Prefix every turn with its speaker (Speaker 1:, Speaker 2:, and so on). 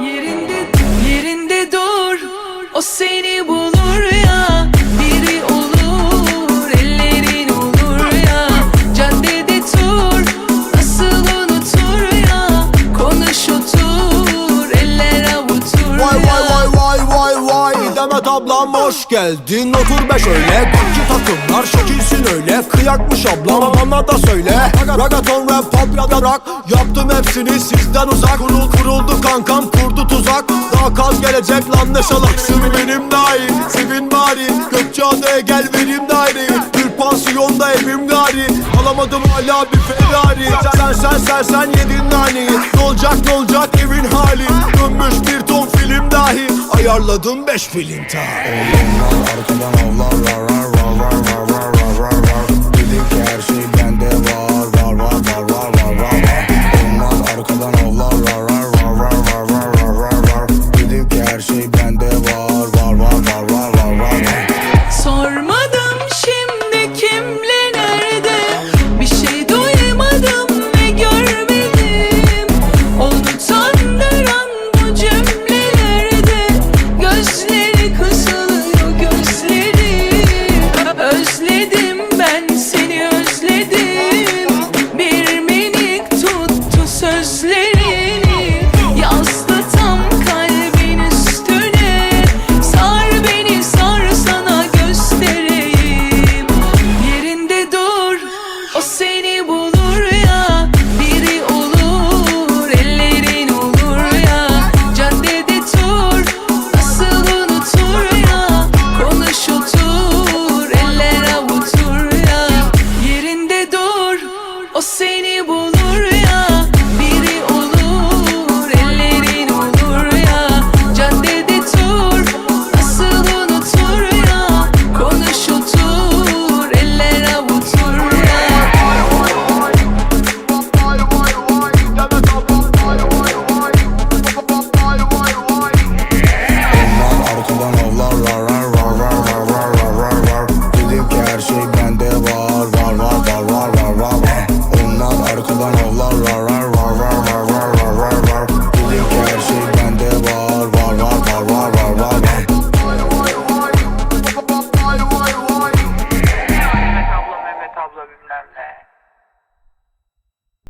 Speaker 1: Yerinde yerinde dur. O seni bulur
Speaker 2: hoş geldin Otur be şöyle. Bakçı takımlar şekilsin öyle. Kıyakmış ablam bana da söyle. Ragaton rap pop ya da rock. Yaptım hepsini sizden uzak. Kurul kuruldu kankam kurdu tuzak. Daha kaz gelecek lan ne salaksın benim dahil Sevin bari. Gökçeada'ya gel benim daire Bir pansiyonda evim gari. Alamadım hala bir Ferrari. Sen sen sen sen yedin naneyi. Ne olacak ne olacak evin hali? Dönmüş bir ayarladım beş filin ta.
Speaker 3: Oğlum lan arkadan avlarlar O seni bulur ya Biri olur Ellerin
Speaker 1: olur ya. Caddede tur Nasıl unutur ya? Konuş otur Eller avutur ya. Yerinde dur O seni bulur. Love, love,